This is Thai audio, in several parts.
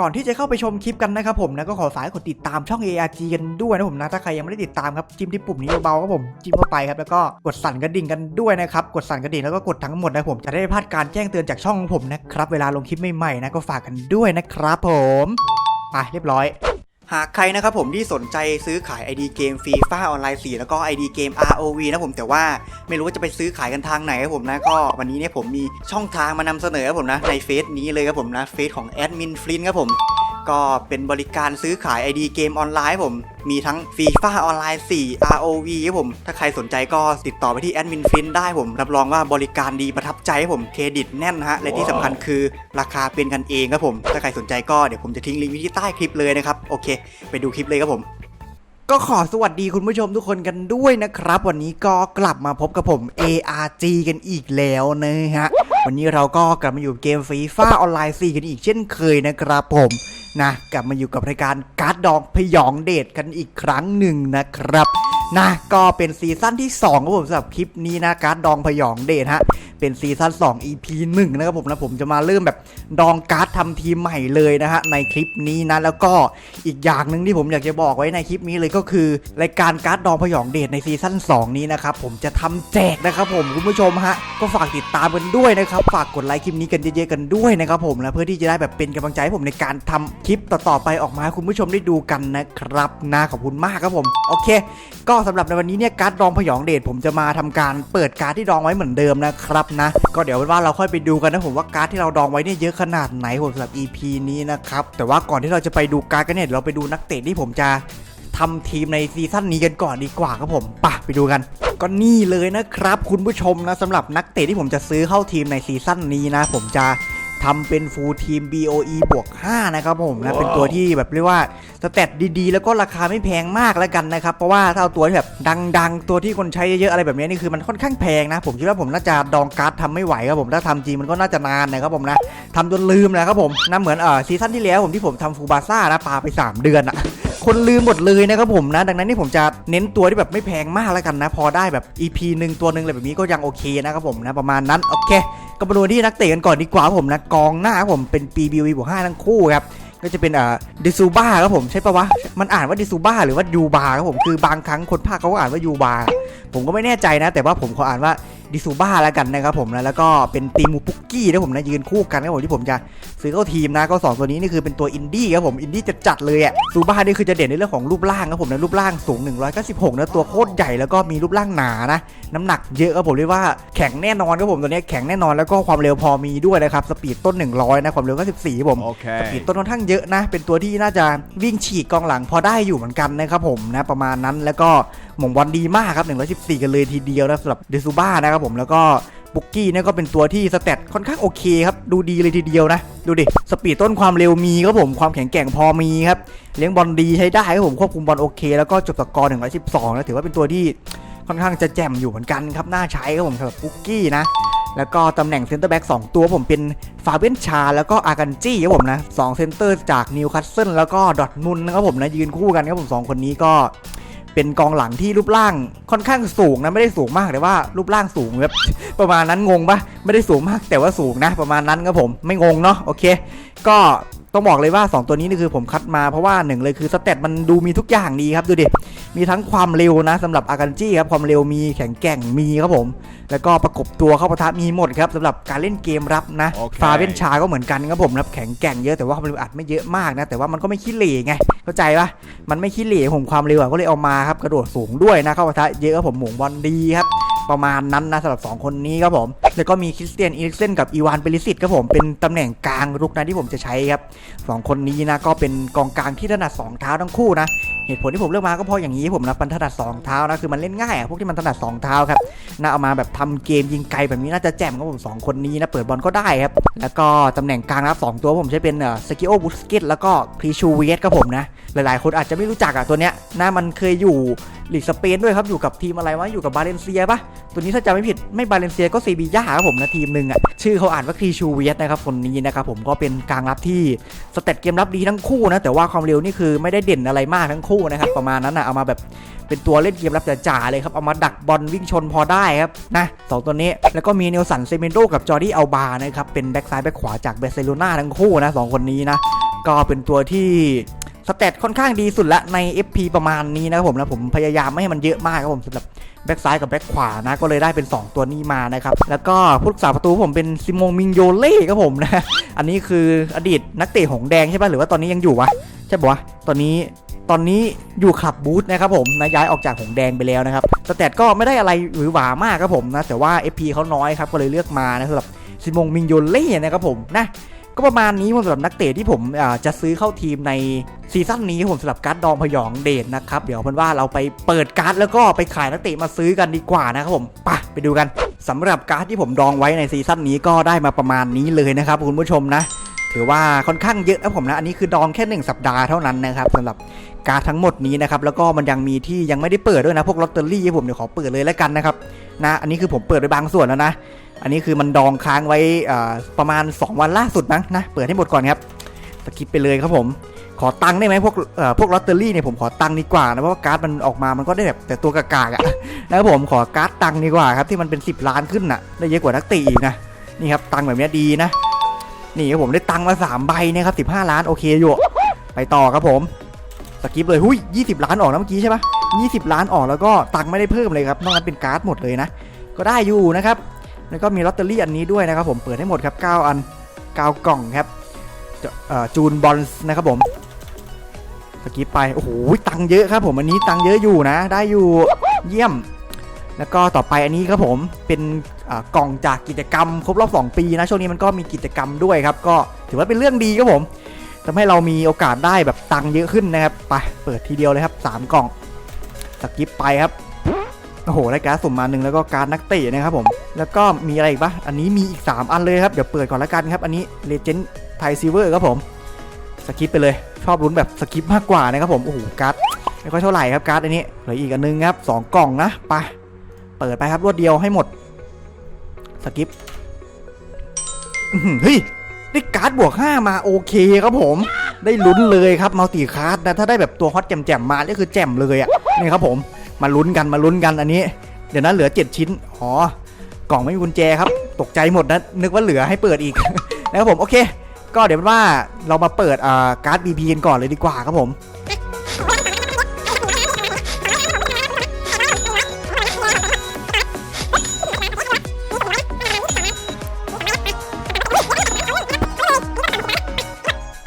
ก่อนที่จะเข้าไปชมคลิปกันนะครับผมนะก็ขอฝากกดติดตามช่อง ARG กันด้วยนะผมนะถ้าใครยังไม่ได้ติดตามครับจิ้มที่ปุ่มนี้เบาๆครับผมจิ้มเข้าไปครับแล้วก็กดสั่นกระดิ่งกันด้วยนะครับกดสั่นกระดิ่งแล้วก็กดทั้งหมดนะผมจะได้พลาดการแจ้งเตือนจากช่องของผมนะครับเวลาลงคลิปใหม่ๆนะก็ฝากกันด้วยนะครับผมไปเรียบร้อย หากใครนะครับผมที่สนใจซื้อขาย ID เกมฟรีฟ้าออนไลน์4แล้วก็ ID เกม ROV นะผมแต่ว่าไม่รู้ว่าจะไปซื้อขายกันทางไหนครับผมนะก็วันนี้เนี่ยผมมีช่องทางมานำเสนอครับผมนะในเฟซนี้เลยครับผมนะเฟซของแอดมินฟลินครับผม ก็เป็นบริการซื้อขาย ID เกมออนไลน์ครับผม มีทั้งฟีฟ่าออนไลน์ 4 ROV ครับผม ถ้าใครสนใจก็ติดต่อไปที่แอดมินฟินได้ผม รับรองว่าบริการดีประทับใจครับผม เครดิตแน่นนะฮะ และที่สำคัญคือราคาเป็นกันเองครับผม ถ้าใครสนใจก็เดี๋ยวผมจะทิ้งลิงก์ไว้ที่ใต้คลิปเลยนะครับ โอเค ไปดูคลิปเลยครับผม ก็ขอสวัสดีคุณผู้ชมทุกคนกันด้วยนะครับ วันนี้ก็กลับมาพบกับผม ARG กันอีกแล้วนะฮะ วันนี้เราก็กลับมาอยู่เกมฟีฟ้าออนไลน์4กันอีกเช่นเคยนะครับผมนะกลับมาอยู่กับรายการการ์ดดองพยองเดทกันอีกครั้งหนึ่งนะครับนะก็เป็นซีซั่นที่2ครับผมสำหรับคลิปนี้นะการ์ดดองพยองเดทฮะ เป็นซีซั่น2 EP 1 นะครับผมนะผมจะมาเริ่มแบบดองการ์ดทำทีมใหม่เลยนะฮะในคลิปนี้นะแล้วก็อีกอย่างหนึ่งที่ผมอยากจะบอกไว้ในคลิปนี้เลยก็คือ รายการการ์ดดองพยองเดทในซีซั่น2 นี้นะครับผมจะทำแจกนะครับผมคุณผู้ชมฮะก็ฝากติดตามกันด้วยนะครับฝากกดไลค์คลิปนี้กันเยอะๆกันด้วยนะครับผมนะเพื่อที่จะได้แบบเป็นกำลังใจให้ผมในการทำคลิปต่อๆไปออกมาให้คุณผู้ชมได้ดูกันนะครับนะขอบคุณมากครับผมโอเค ก็สำหรับในวันนี้เนี่ยการ์ดดองพยองเดทผมจะมาทำการเปิดการ์ดที่ดองไว้เหมือนเดิมนะครับนะ ก็เดี๋ยวว่าเราค่อยไปดูกันนะผมว่าการ์ดที่เราดองไว้เนี่ยเยอะขนาดไหนผมสำหรับ EP นี้นะครับ แต่ว่าก่อนที่เราจะไปดูการ์ดกันเนี่ยเดี๋ยวเราไปดูนักเตะที่ผมจะทำทีมในซีซั่นนี้กันก่อนดีกว่าครับผมปะไปดูกันก็นี่เลยนะครับ คุณผู้ชมนะสำหรับนักเตะที่ผมจะซื้อเข้าทีมในซีซั่นนี้นะ ผมจะ ทำเป็นฟูลทีม BOE บวก 5 นะครับผมนะ เป็นตัวที่แบบเรียกว่าสเตตดีๆ แล้วก็ราคาไม่แพงมากแล้วกันนะครับ เพราะว่าถ้าเอาตัวที่แบบดังๆ ตัวที่คนใช้เยอะๆ อะไรแบบนี้นี่คือมันค่อนข้างแพงนะ ผมคิดว่าผมน่าจะดองการ์ดทำไม่ไหวครับผม ถ้าทำจริงมันก็น่าจะนานนะครับผมนะทำจนลืมแล้วครับผมนะเหมือนเออซีซั่นที่แล้วผมที่ผมทำฟูบาซ่านะปาไป 3 เดือนอะคนลืมหมดเลยนะครับผมนะ ดังนั้นนี่ผมจะเน้นตัวที่แบบไม่แพงมากแล้วกันนะ พอได้แบบ EP หนึ่งตัวหนึ่งอะไรแบบนี้ก็ยังโอเคนะครับผมนะประมาณนั้นโอเค ก็มาดูที่นักเตะกันก่อนดีกว่าผมนะกองหน้าผมเป็น PBV บวกห้าทั้งคู่ครับก็จะเป็นเอ่อดิซูบ้าครับผมใช่ปะวะ มันอ่านว่าดิซูบ้าหรือว่ายูบาครับผมคือบางครั้งคนภาคเขาก็อ่านว่ายูบาผมก็ไม่แน่ใจนะ แต่ว่าผมขออ่านว่าดิซูบ้าแล้วกันนะครับผมนะแล้วก็เป็นตีมูปุกกี้นะผมนะยืนคู่กันครับผมที่ผมจะซื้อเข้าทีมนะก็สองตัวนี้นี่คือเป็นตัวอินดี้ครับผมอินดี้จะจัดเลยอะซูบ้านี่คือจะเด่นในเรื่องของรูปร่างครับผมนะรูปร่างสูง 196นะตัวโคตรใหญ่แล้วก็มีรูปร่างหนานะน้ำหนักเยอะครับผมเรียกว่าแข็งแน่นอนครับผมตัวนี้แข็งแน่นอนแล้วก็ความเร็วพอมีด้วยนะครับสปีดต้น 100นะความเร็วก็14ครับผมสปีด Okay. ต้นค่อนข้างเยอะนะ เป็นตัวที่น่าจะวิ่งฉีกกองหลังพอได้อยู่เหมือนกันนะครับผมนะประมาณนั้นแล้วก็หม่งบอลดีมากครับ114 กันเลยทีเดียวนะสำหรับเดซูบ้านะครับผมแล้วก็ บุกกี้เนี่ยก็เป็นตัวที่สเตตค่อนข้างโอเคครับ ดูดีเลยทีเดียวนะ ดูดิ สปีดต้นความเร็วมีครับผม ความแข็งแกร่งพอมีครับ เลี้ยงบอลดีใช้ได้ครับผม ควบคุมบอลโอเค แล้วก็จบสกอร์112นะถือว่าเป็นตัวที่ค่อนข้างจะแจ่มอยู่เหมือนกันครับ น่าใช้ครับผมสำหรับบุกกี้นะ แล้วก็ตำแหน่งเซนเตอร์แบ็ก2ตัวผมเป็นฟาเบนชา แล้วก็อากันจี้ครับผมนะสองเซนเตอร์จากนิวคาสเซิลแล้วก็ดอทมุนนะครับผมนะยืนคู่กันครับผมสองคนนี้ก็ เป็นกองหลังที่รูปร่างค่อนข้างสูงนะไม่ได้สูงมากแต่ว่ารูปร่างสูงแบบประมาณนั้นงงปะไม่ได้สูงมากแต่ว่าสูงนะ ประมาณนั้นครับผมไม่งงเนาะโอเค ก็ ต้องบอกเลยว่า 2 ตัวนี้นี่คือผมคัดมาเพราะว่าหนึ่งเลยคือสเตตมันดูมีทุกอย่างดีครับดูดิ มีทั้งความเร็วนะสำหรับอากันจี้ครับความเร็วมีแข็งแกร่งมีครับผม แล้วก็ประกบตัวเข้าปะทะมีหมดครับสำหรับการเล่นเกมรับนะโอเคฟาเบนชาก็เหมือนกันครับผมนะแข็งแกร่งเยอะแต่ว่าความเร็วอัดไม่เยอะมากนะแต่ว่ามันก็ไม่ขี้เหร่ไงเข้าใจปะมันไม่ขี้เหร่ผมความเร็วอะก็เลยเอามาครับกระโดดสูงด้วยนะเข้าปะทะเยอะครับผมหม่งบอลดีครับ ประมาณนั้นนะสำหรับ 2 คนนี้ครับผม แล้วก็มีคริสเตียนอีริกเซนกับอีวานเปริสิตครับผมเป็นตำแหน่งกลางรุกนะที่ผมจะใช้ครับสองคนนี้นะก็เป็นกองกลางที่ถนัดสองเท้าทั้งคู่นะเหตุผลที่ผมเลือกมาก็เพราะอย่างนี้ผมนะมันถนัดสองเท้านะคือมันเล่นง่ายอะพวกที่มันถนัดสองเท้าครับน่าเอามาแบบทำเกมยิงไกลแบบนี้น่าจะแจ่มครับผมสองคนนี้นะเปิดบอลก็ได้ครับแล้วก็ตำแหน่งกลางรับสองตัวผมใช้เป็นเอ่อสกิโอบุสเกตแล้วก็พรีชูเวสครับผมนะ หลายๆ คนอาจจะไม่รู้จักอะตัวเนี้ยนะมันเคยอยู่ลีกสเปนด้วยครับอยู่กับทีมอะไรวะอยู่กับบาเลนเซียปะตัวนี้ถ้าจำไม่ผิดไม่บาเลนเซียก็เซบีย่าครับผมนะทีมหนึ่งอะชื่อเขาอ่านว่าครีชูเวียสนะครับคนนี้นะครับผมก็เป็นกลางรับที่สเตตเกมรับดีทั้งคู่นะแต่ว่าความเร็วนี่คือไม่ได้เด่นอะไรมากทั้งคู่นะครับประมาณนั้นนะเอามาแบบเป็นตัวเล่นเกมรับจ๋าๆเลยครับเอามาดักบอลวิ่งชนพอได้ครับนะสองตัวนี้แล้วก็มีเนลสันเซเมนโดกับจอร์ดี้อัลบานะครับเป็นแบ็กซ้ายแบ็กขวาจากเบเซโลนาทั้งคู่นะสองคนนี้นะก็เป็นตัวที่ สเตตค่อนข้างดีสุดละใน FP ประมาณนี้นะครับผมนะผมพยายามไม่ให้มันเยอะมากครับผมสำหรับแบ็กซ้ายกับแบ็กขวานะก็เลยได้เป็น 2 ตัวนี้มานะครับ แล้วก็ผู้รักษาประตูผมเป็นซิโมมิงโยเล่ครับผมนะ อันนี้คืออดีตนักเตะหงแดงใช่ป่ะหรือว่าตอนนี้ยังอยู่วะใช่ปะวะตอนนี้ตอนนี้อยู่คลับบูธนะครับผมนะย้ายออกจากหงแดงไปแล้วนะครับสเตตก็ไม่ได้อะไรหรือหวามากครับผมนะแต่ว่า FP เขาน้อยครับก็เลยเลือกมานะสำหรับซิโมมิงโยเล่นะครับผมนะ ก็ประมาณนี้ผมสำหรับนักเตะที่ผมจะซื้อเข้าทีมในซีซั่นนี้ผมสำหรับการ์ดดองพยองเดชนะครับ เดี๋ยวพันว่าเราไปเปิดการ์ดแล้วก็ไปขายนักเตะมาซื้อกันดีกว่านะครับผมไปไปดูกันสำหรับการ์ดที่ผมดองไว้ในซีซั่นนี้ก็ได้มาประมาณนี้เลยนะครับคุณผู้ชมนะถือว่าค่อนข้างเยอะนะผมนะ อันนี้คือดองแค่หนึ่งสัปดาห์เท่านั้นนะครับสำหรับการ์ดทั้งหมดนี้นะครับ แล้วก็มันยังมีที่ยังไม่ได้เปิดด้วยนะ พวกลอตเตอรี่ผมเดี๋ยวขอเปิดเลยแล้วกันนะครับ นะ อันนี้คือผมเปิดไปบางส่วนแล้วนะ อันนี้คือมันดองค้างไว้ประมาณ 2 วันล่าสุดมั้งนะ เปิดให้หมดก่อนครับสกิปไปเลยครับผม ขอตังค์ได้ไหมพวกพวกลอตเตอรี่เนี่ยผมขอตังค์ดีกว่านะเพราะว่าการ์ดมันออกมามันก็ได้แบบแต่ตัวกากๆอะนะครับผมขอการ์ดตังค์ดีกว่าครับที่มันเป็น 10 ล้านขึ้นน่ะได้เยอะกว่านักตะอีกนะนี่ครับตังค์แบบนี้ดีนะ นี่ครับผมได้ตังค์มา3ใบนะครับ15 ล้านโอเคอยู่ไปต่อครับผม สกิปเลยหุ้ย20 ล้านออกนะเมื่อกี้ใช่ปะ20 ล้านออกแล้วก็ตังค์ไม่ได้เพิ่มเลยครับนอกนั้นเป็นการ์ดหมดเลยนะ ก็ได้อยู่นะครับ แล้วก็มีลอตเตอรี่อันนี้ด้วยนะครับผมเปิดให้หมดครับ 9 อัน 9 กล่องครับจะจูนบอลส์นะครับผมสกิปไปโอ้โหตังค์เยอะครับผมอันนี้ตังค์เยอะอยู่นะ ได้อยู่เยี่ยม แล้วก็ต่อไปอันนี้ครับผมเป็นกล่องจากกิจกรรม ครบรอบ 2 ปีนะช่วงนี้มันก็มีกิจกรรมด้วยครับ ก็ถือว่าเป็นเรื่องดีครับผม ทำให้เรามีโอกาสได้แบบตังค์เยอะขึ้นนะครับ ไป เปิดทีเดียวเลยครับ 3 กล่อง สกิปไปครับ โอ้โห ได้การ์ดสุ่มมาหนึ่งแล้วก็การนักเตะนะครับผม แล้วก็มีอะไรอีกปะอันนี้มีอีก 3 อันเลยครับ เดี๋ยวเปิดก่อนละกันครับ อันนี้เลเจนด์ไทซิเวอร์ครับผม สกิปไปเลย ชอบลุ้นแบบสกิปมากกว่านะครับผม โอ้โห การ์ดไม่ค่อยเท่าไหร่ครับการ์ดอันนี้ เหลืออีกอันนึงครับสองกล่องนะ ไป เปิดไปครับรวดเดียวให้หมด สกิปเฮ้ย ได้การ์ดบวก 5 มาโอเคครับผม ได้ลุ้นเลยครับมัลติคาร์ดนะถ้าได้แบบตัวฮอตแจ่มๆมานี่คือแจ่มเลยอะ่ะนี่ครับผมมาลุ้นกันมาลุ้นกันอันนี้ เดี๋ยวนั้นเหลือ 7 ชิ้นอ๋อกล่องไม่มีกุญแจครับ ตกใจหมดนะนึกว่าเหลือให้เปิดอีกนะครับผมโอเค ก็เดี๋ยวว่าเรามาเปิดการ์ด BP กันก่อนเลยดีกว่าครับผม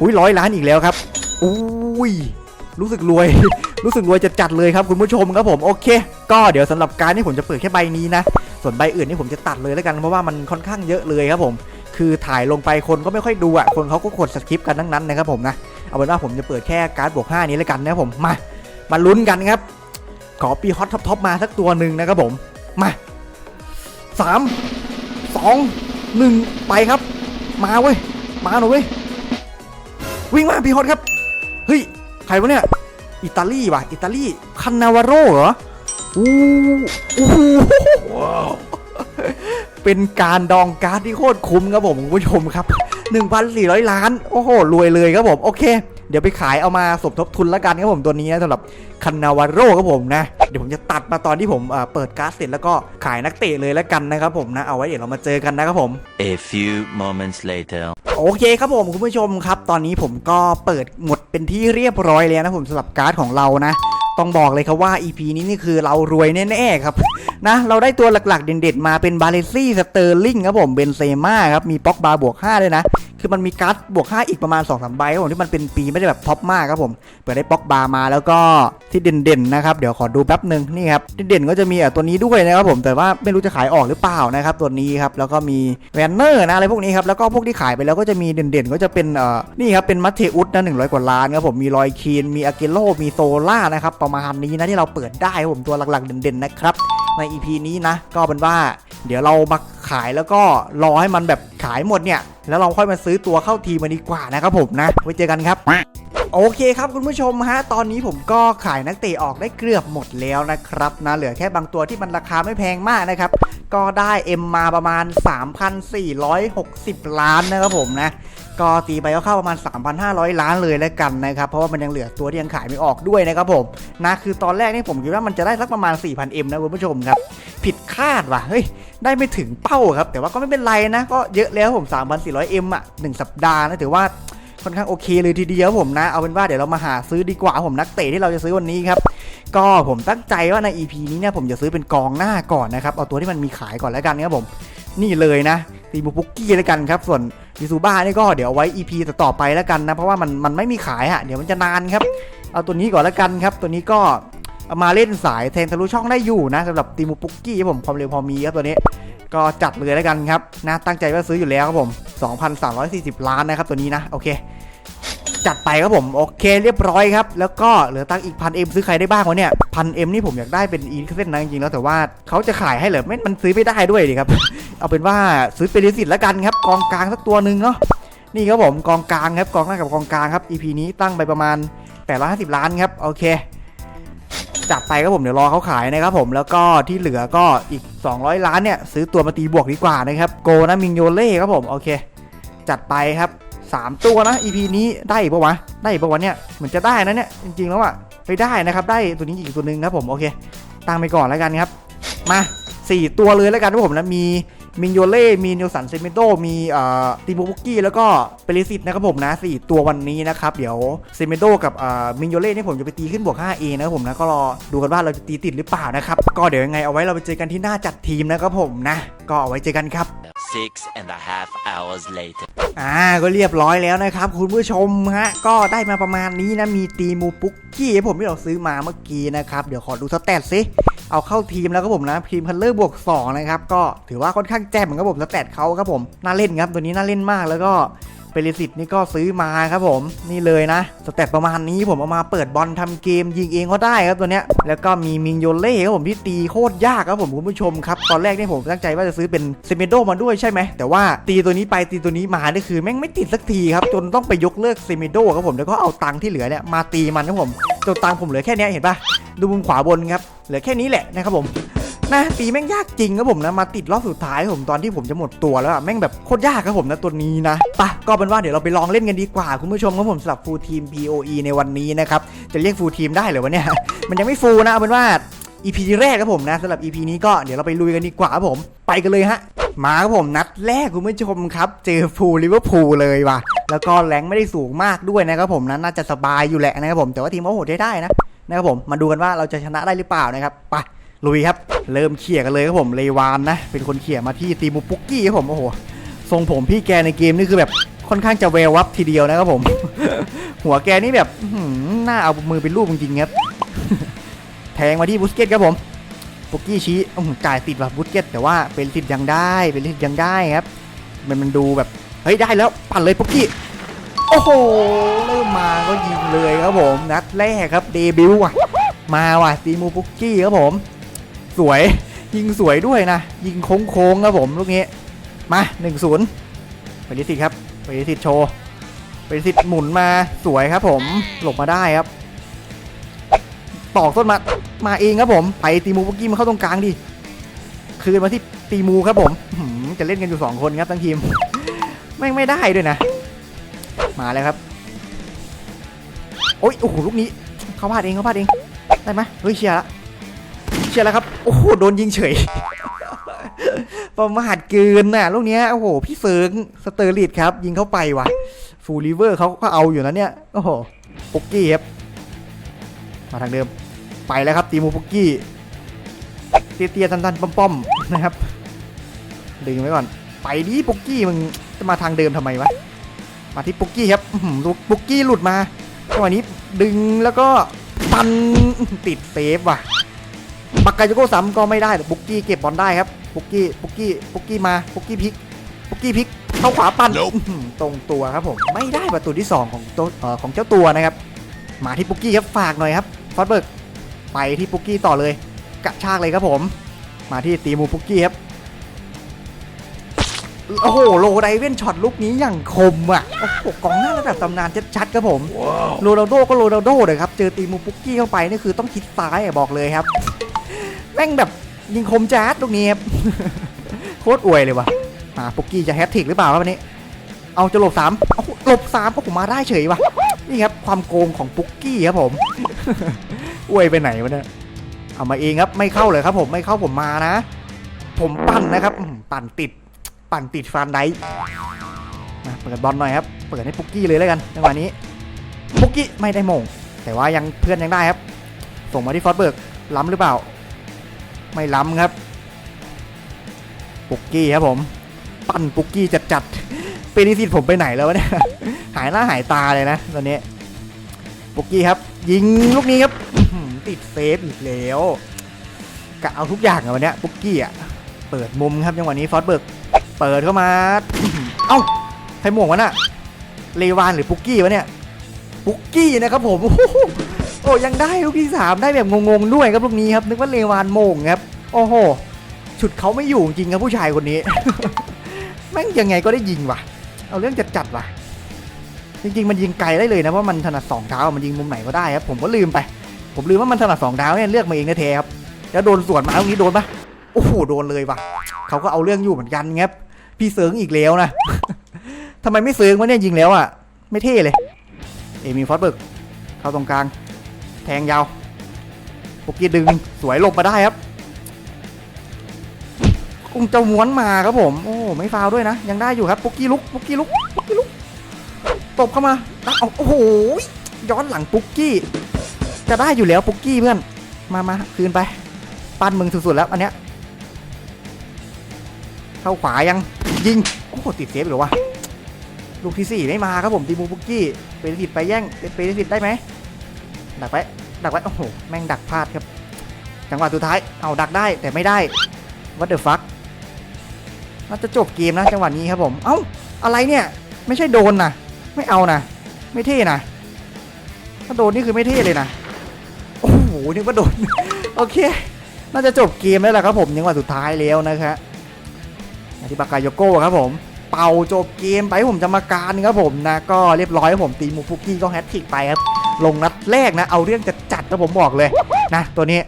อุ้ยร้อยล้านอีกแล้วครับอุ้ยรู้สึกรวย รู้สึกรวยจะจัดเลยครับคุณผู้ชมครับผมโอเค ก็เดี๋ยวสำหรับการที่ผมจะเปิดแค่ใบนี้นะ ส่วนใบอื่นนี่ผมจะตัดเลยแล้วกันเพราะว่ามันค่อนข้างเยอะเลยครับผม คือถ่ายลงไปคนก็ไม่ค่อยดูอะคนเขาก็กดสคริปต์กันทั้งนั้นนะครับผมนะเอาเป็นว่าผมจะเปิดแค่การ์ดบวก5นี้แล้วกันนะครับผมมามาลุ้นกันครับ ขอปีฮอตท็อปๆมาสักตัวหนึ่งนะครับผมมาสามสองหนึ่งไปครับ มาเว้ยมาหน่อยเว้ย วิ่งมาพี่ฮอตครับ เฮ้ย ใครวะเนี่ย อิตาลีว่ะ อิตาลี คันนาวาโรเหรออู้อู้หูเป็นการดองการ์ดที่โคตรคุ้มครับผมคุณผู้ชมครับ 1,400 ล้าน โอ้โห รวยเลยครับผม โอเค ดี๋ยวไปขายเอามาสมทบทุนละกันครับผมตัวนี้นะสำหรับคันนาวาโร่ครับผมนะ เดี๋ยวผมจะตัดมาตอนที่ผมเอ่อเปิดการ์ดเสร็จแล้วก็ขายนักเตะเลยละกันนะครับผมนะ เอาไว้เดี๋ยวเรามาเจอกันนะครับผม A few moments later. โอเคครับผมคุณผู้ชมครับ ตอนนี้ผมก็เปิดหมดเป็นที่เรียบร้อยแล้วนะผมสำหรับการ์ดของเรานะ ต้องบอกเลยครับว่า EP นี้นี่คือเรารวยแน่ๆครับ นะเราได้ตัวหลักๆ เด่นๆ มาเป็นบาเลซี่สเตอร์ลิงครับผมเบนเซม่าครับมีป็อกบาบวก5ด้วยนะ คือมันมีการ์ดบวก5อีกประมาณ2อสใบครับผมที่มันเป็นปีไม่ได้แบบท็อปมากครับผมเปิดได้ป็อกบามาแล้วก็ที่เด่นๆนะครับเดี๋ยวขอดูแป๊บหนึ่งนี่ครับเด่นๆก็จะมีตัวนี้ด้วยนะครับผมแต่ว่าไม่รู้จะขายออกหรือเปล่านะครับตัวนี้ครับแล้วก็มีแวนเนอร์นะอะไรพวกนี้ครับแล้วก็พวกที่ขายไปแล้วก็จะมีเด่นๆ ก็จะเป็นเอ่อนี่ครับเป็นมัตเทอุสนะ100กว่าล้านครับผมมีลอยคีนมีอาเกโลมีโซล่านะครับประมาณนี้นะที่เราเปิดได้ครับผมตัวหลักๆ เด่นๆนะครับ ใน EP นี้นะ ก็เป็นว่า เดี๋ยวเรามาขายแล้วก็รอให้มันแบบขายหมดเนี่ย แล้วเราค่อยมาซื้อตัวเข้าทีมมาดีกว่านะครับผมนะ ไว้เจอกันครับ โอเคครับคุณผู้ชมฮะตอนนี้ผมก็ขายนักเตะออกได้เกือบหมดแล้วนะครับนะเหลือแค่บางตัวที่มันราคาไม่แพงมากนะครับ ก็ได้ M มาประมาณ 3,460 ล้านนะครับผมนะก็ตีไปก็เข้าประมาณ 3,500 ล้านเลยแล้วกันนะครับ เพราะว่ามันยังเหลือตัวที่ยังขายไม่ออกด้วยนะครับผมนะคือตอนแรกนี่ผมคิดว่ามันจะได้สักประมาณ 4,000M นะคุณผู้ชมครับ ผิดคาดว่ะเฮ้ยได้ไม่ถึงเป้าครับ แต่ว่าก็ไม่เป็นไรนะ ก็เยอะแล้วผม 3,400M อะ 1 สัปดาห์นะถือว่า ค่อนข้างโอเคเลยทีเดียวผมนะ เอาเป็นว่าเดี๋ยวเรามาหาซื้อดีกว่าผมนักเตะที่เราจะซื้อวันนี้ครับก็ผมตั้งใจว่าใน EP นี้เนี่ยผมจะซื้อเป็นกองหน้าก่อนนะครับเอาตัวที่มันมีขายก่อนแล้วกันครับผมนี่เลยนะตีบูปุกกี้แล้วกันครับ ส่วนมิซูบ้านี่ก็เดี๋ยวไว้ EP ต่อไปแล้วกันนะ เพราะว่ามันมันไม่มีขายฮะเดี๋ยวมันจะนานครับ เอาตัวนี้ก่อนแล้วกันครับ ตัวนี้ก็เอามาเล่นสายแทงทะลุช่องได้อยู่นะสำหรับตีมูปุกกี้ผมความเร็วพอมีครับตัวนี้ ก็จัดเลยแล้วกันครับนะตั้งใจว่าซื้ออยู่แล้วครับผม 2,340 ล้านนะครับตัวนี้นะโอเค จัดไปครับผมโอเคเรียบร้อยครับ แล้วก็เหลือตังอีกพันเอ็มซื้อใครได้บ้างวะเนี่ยพันเอ็มนี่ผมอยากได้เป็นอีเส้นนะจริงๆแล้วแต่ว่าเขาจะขายให้เหรอไม่มันซื้อไม่ได้ด้วยดิครับ เอาเป็นว่าซื้อเป็นลิสิตแล้วกันครับกองกลางสักตัวหนึ่งเนาะนี่ครับผมกองกลางครับกองหน้ากับกองกลางครับ EP นี้ตั้งไปประมาณ850ล้านครับโอเค จัดไปครับผมเดี๋ยวรอเขาขายนะครับผมแล้วก็ที่เหลือก็อีก 200 ล้านเนี่ยซื้อตัวมาตีบวกดีกว่านะครับโกนะมิงโยเล่ครับผมโอเค จัดไปครับ 3 ตัวนะ EP นี้ได้อีกปะวะได้อีกปะวะเนี่ยเหมือนจะได้นะเนี่ยจริงๆแล้วอะไปได้นะครับได้ตัวนี้อีกตัวหนึ่งครับผมโอเคตั้งไปก่อนแล้วกันครับมา 4 ตัวเลยแล้วกันครับผมนะมี มิงโยเล่ มีนิวสันเซเมโดมีเอ่อติมูบุกกี้ แล้วก็เปริสิตนะครับผมนะสี่ตัววันนี้นะครับ เดี๋ยวเซเมโดกับเอ่อมิงโยเล่นี่ผมจะไปตีขึ้นบวก 5A นะครับผมนะ ก็รอดูกันว่าเราจะตีติดหรือเปล่านะครับ ก็เดี๋ยวยังไงเอาไว้เราไปเจอกันที่หน้าจัดทีมนะครับผมนะ ก็เอาไว้เจอกันครับ Six and a half hours later. อ่าก็เรียบร้อยแล้วนะครับ คุณผู้ชมฮะ ก็ได้มาประมาณนี้นะ มีตีมูปุกกี้ให้ผมที่เราซื้อมาเมื่อกี้นะครับ เดี๋ยวขอดูสแตทซิ เอาเข้าทีมแล้วครับผมนะทีมพันเลอร์บวก2นะครับก็ถือว่าค่อนข้างแจ่มครับผมสแตทเขาครับผมน่าเล่นครับตัวนี้น่าเล่นมากแล้วก็ เปริสิตนี่ก็ซื้อมาครับผมนี่เลยนะสแตทปประมาณนี้ผมเอามาเปิดบอลทำเกมยิงเองก็ได้ครับตัวเนี้ยแล้วก็มีมิงโยเล่ครับผมที่ตีโคตรยากครับผมคุณผู้ชมครับตอนแรกเนี่ยผมตั้งใจว่าจะซื้อเป็นเซเมโดมาด้วยใช่ไหมแต่ว่าตีตัวนี้ไปตีตัวนี้มานี่คือแม่งไม่ติดสักทีครับจนต้องไปยกเลิกเซเมโดครับผมแล้วก็เอาตังค์ที่เหลือเนี่ยมาตีมันครับผมจนตังค์ผมเหลือแค่นี้เห็นปะดูมุมขวาบนครับเหลือแค่นี้แหละนะครับผม นะตีแม่งยากจริงครับผมนะมาติดรอบสุดท้ายผมตอนที่ผมจะหมดตัวแล้วอะแม่งแบบโคตรยากครับผมนะตัวนี้นะปะก็เป็นว่าเดี๋ยวเราไปลองเล่นกันดีกว่า คุณผู้ชมครับผมสำหรับฟูลทีม POE ในวันนี้นะครับจะเรียกฟูลทีมได้หรือวะเนี่ยมันยังไม่ฟูลนะเอาเป็นว่า EP แรกครับผมนะสำหรับ EP นี้ก็เดี๋ยวเราไปลุยกันดีกว่าครับผมไปกันเลยฮะมาครับผมนัดแรกคุณผู้ชมครับ เจอฟูลลิเวอร์พูลเลยว่ะ แล้วก็แรงไม่ได้สูงมากด้วยนะครับผมนะน่าจะสบายอยู่แหละนะครับผมแต่ว่าทีมเขาโหดได้ได้นะนะครับผมมาดูกันว่าเราจะชนะได้หรือเปล่านะครับไป ลุยครับ เริ่มเขี่ยกันเลยครับผมเลวานนะ เป็นคนเขี่ยมาที่ตีมูปุกกี้ครับผมโอ้โหทรงผมพี่แกในเกมนี่คือแบบค่อนข้างจะเวลวับทีเดียวนะครับผม หัวแกนี่แบบหน่าเอามือเป็นรูปจริงๆครับแทงมาที่บุสเกตครับผมปุกกี้ชี้จ่ายติดแบบบุสเกตแต่ว่าเป็นติดยังได้เป็นติดยังได้ครับ มันมันดูแบบเฮ้ยได้แล้วปั่นเลยปุกกี้โอ้โหเริ่มมาก็ยิงเลยครับผมนัดแรกครับเดบิวต์มาว่ะตีมูปุกกี้ครับผม สวยยิงสวยด้วยนะ ยิงโค้งๆครับผมลูกนี้ มา1นศูนย์ไปดิสิตครับไปดิสิตโชว์ไปดิสิตหมุนมาสวยครับ ผมหลบมาได้ครับตอกต้นมามาเองครับผม ไปตีมูปุกกี้มาเข้าตรงกลางดิคืนมาที่ตีมูครับผมจะเล่นกันอยู่สองคนครับทั้งทีมไม่ไม่ได้ด้วยนะ มาแล้วครับ โอ้ยโอ้โหลูกนี้เขาพลาดเองเขาพลาดเองได้ไหมเฮ้ยเชียร์ละ เชียร์แล้วครับ โอ้โห โดนยิงเฉย ประมาทเกินน่ะ ลูกเนี้ย โอ้โห พี่เฟิร์งสเตอร์ลิดครับ ยิงเข้าไปว่ะ ฟูลิเวอร์เขาก็เอาอยู่นะเนี่ย โอ้โห ปุกกี้ครับ มาทางเดิม ไปแล้วครับ ตีมูปุกกี้ เตี้ยๆตันๆป้อมๆ นะครับ ดึงไว้ก่อน ไปดิปุกกี้มึงจะมาทางเดิมทำไมวะ มาที่ปุกกี้ครับปุกกี้หลุดมาจังหวะนี้ดึงแล้วก็ปันติดเซฟว่ะ ปักกาโยโก้ซ้ำก็ไม่ได้แต่ปุกกี้เก็บบอลได้ครับปุกกี้ปุกกี้ปุกกี้มาปุกกี้พลิกปุกกี้พลิกเข้าขวาปันอื้อหือตรงตัวครับผมไม่ได้ประตูที่สองของตัวเอ่อของเจ้าตัวนะครับมาที่ปุกกี้ครับฝากหน่อยครับฟอสเบิร์กไปที่ปุกกี้ต่อเลยกระชากเลยครับผม มาที่ตีมูปุกกี้ครับโอ้โหโลไดเวนช็อตลูกนี้อย่างคมอะโอ้โหกองหน้าระดับตำนานชัดๆครับผมโรนัลโดก็โรนัลโดเลยครับเจอตีมูปุกกี้เข้าไปนี่คือต้องคิดซ้ายอะบอกเลยครับแม่งแบบยิงคมจัดลูกนี้ครับโคตรอวยเลยว่ะมาปุกกี้จะแฮตทริกหรือเปล่าวันนี้ เอาจะหลบสามเอาหลบสามโอ้โหมาได้เฉยว่ะนี่ครับความโกงของปุกกี้ครับผมอวยไปไหนวะเนี่ยเอามาเองครับไม่เข้าเลยครับผมไม่เข้าผมมานะ ผมปั่นนะครับปั่นติด ปั่นติดฟานไดค์มาเปิดบอลหน่อยครับ เปิดให้ปุกกี้เลยแล้วกันจังหวะนี้ปุกกี้ไม่ได้มง แต่ว่ายังเพื่อนยังได้ครับ ส่งมาที่ฟอสเบิร์กล้ำหรือเปล่า ไม่ล้ำครับ ปุกกี้ครับผม ปั้นปุกกี้จัดจัดๆเป็นนิสิตผมไปไหนแล้ววะเนี่ย หายหน้าหายตาเลยนะตอนนี้ ปุกกี้ครับ ยิงลูกนี้ครับติดเซฟอีกแล้วกะเอาทุกอย่างอะวันเนี้ยปุกกี้อะเปิดมุมครับจังหวะนี้ฟอสเบิร์กเปิดเข้ามา เอ้าใครหม่งวะน่ะเลวานหรือปุกกี้วะเนี่ยปุกกี้นะครับผม โอ้ยังได้ลูกที่สามได้แบบงงๆด้วยครับลูกนี้ครับนึกว่าเลวานโมงครับโอ้โหฉุดเขาไม่อยู่จริงครับผู้ชายคนนี้ แม่งยังไงก็ได้ยิงว่ะ เอาเรื่องจัดจัดๆว่ะ จริงๆ มันยิงไกลได้เลยนะเพราะมันถนัดสองเท้ามันยิงมุมไหนก็ได้ครับ ผมก็ลืมไป ผมลืมว่ามันถนัดสองเท้าเนี่ยเลือกมาเองนะเทครับแล้วโดนสวนมาตรงนี้โดนปะโอ้โหโดนเลยว่ะเขาก็เอาเรื่องอยู่เหมือนกันครับพี่เซิร์งอีกแล้วนะทำไมไม่เซิร์งวะเนี่ยยิงแล้วอะ ไม่เท่เลย เอมีฟอสเบิร์กเข้าตรงกลาง แทงยาวปุกี้ดึงสวยหลบมาได้ครับคงจะม้วนมาครับผม โอ้ไม่ฟาวด้วยนะ ยังได้อยู่ครับปุกกี้ลุกปุกกี้ลุกปุกกี้ลุกตบเข้ามาตักเอาโอ้โหย้อนหลังปุกกี้ จะได้อยู่แล้วปุกกี้เพื่อน มามาคืนไป ปั้นมึงสุดๆแล้วอันเนี้ยเข้าขวายังยิงโอ้โหติดเซฟหรือวะลูกที่สี่ไม่มาครับผมตีมูปุกกี้เปรสิตไปแย่งเปรสิตได้ไหม ดักไว้ ดักไว้ โอ้โห แม่งดักพลาดครับ จังหวะสุดท้าย เอาดักได้แต่ไม่ได้ what the fuck น่าจะจบเกมนะจังหวะนี้ครับผม เอ้า อะไรเนี่ย ไม่ใช่โดนนะ ไม่เอานะ ไม่เท่นะ ถ้าโดนนี่คือไม่เท่เลยนะ โอ้โห นึกว่าโดน โอเค น่าจะจบเกมแล้วแหละครับผมจังหวะสุดท้ายแล้วนะครับอาทิบากายโยโก้ครับผมเป่าจบเกมไปผมจะมาการครับผมนะก็เรียบร้อยผมตีมูฟุกี้ก็แฮตทิกไปครับลงนัด แรกนะ เอาเรื่องจะจัดครับผมบอกเลยนะตัวนี้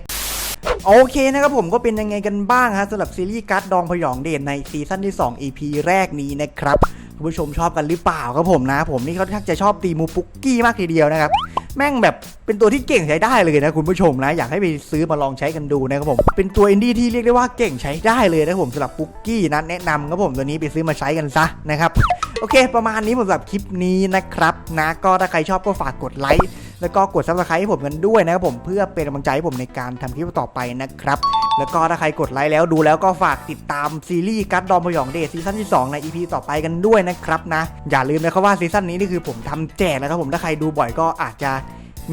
โอเคนะครับผมก็เป็นยังไงกันบ้างฮะสำหรับซีรีส์การ์ดดองพยองเด่นในซีซั่นที่ 2 EP แรกนี้นะครับคุณผู้ชมชอบกันหรือเปล่าครับผมนะ ผมนี่เขาทักจะชอบตีมูฟุกกี้มากทีเดียวนะครับแม่งแบบเป็นตัวที่เก่งใช้ได้เลยนะคุณผู้ชมนะ อยากให้ไปซื้อมาลองใช้กันดูนะครับผมเป็นตัวอินดี้ที่เรียกได้ว่าเก่งใช้ได้เลยนะผมสำหรับปุกกี้นะแนะนำครับผมตัวนี้ไปซื้อมาใช้กันซะนะครับโอเค ประมาณนี้ผมสำหรับคลิปนี้นะครับนะก็ถ้าใครชอบก็ฝากกดไลค์ แล้วก็กดซับสไครต์ให้ผมกันด้วยนะครับผมเพื่อเป็นกำลังใจให้ผมในการทำคลิปต่อไปนะครับแล้วก็ถ้าใครกดไลค์แล้วดูแล้วก็ฝากติดตามซีรีส์กัดดอมพยองเดทซีซั่นที่ 2 ใน EP ต่อไปกันด้วยนะครับนะ อย่าลืมนะครับว่าซีซั่นนี้นี่คือผมทำแจกแล้วครับผมถ้าใครดูบ่อยก็อาจจะ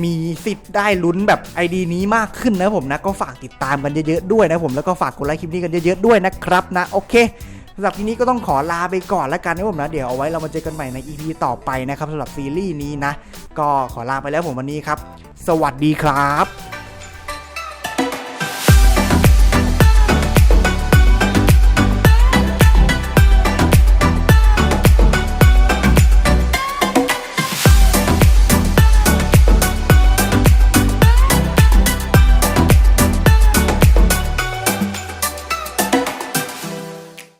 มีสิทธิ์ได้ลุ้นแบบ ID นี้มากขึ้นนะผมนะ ก็ฝากติดตามกันเยอะๆด้วยนะผมแล้วก็ฝากกดไลค์คลิปนี้กันเยอะๆด้วยนะครับนะโอเค สำหรับทีนี้ก็ต้องขอลาไปก่อนแล้วกันนะผมนะ เดี๋ยวเอาไว้เรามาเจอกันใหม่ใน EP ต่อไปนะครับสำหรับซีรีส์นี้นะ ก็ขอลาไปแล้วผมวันนี้ครับ สวัสดีครับ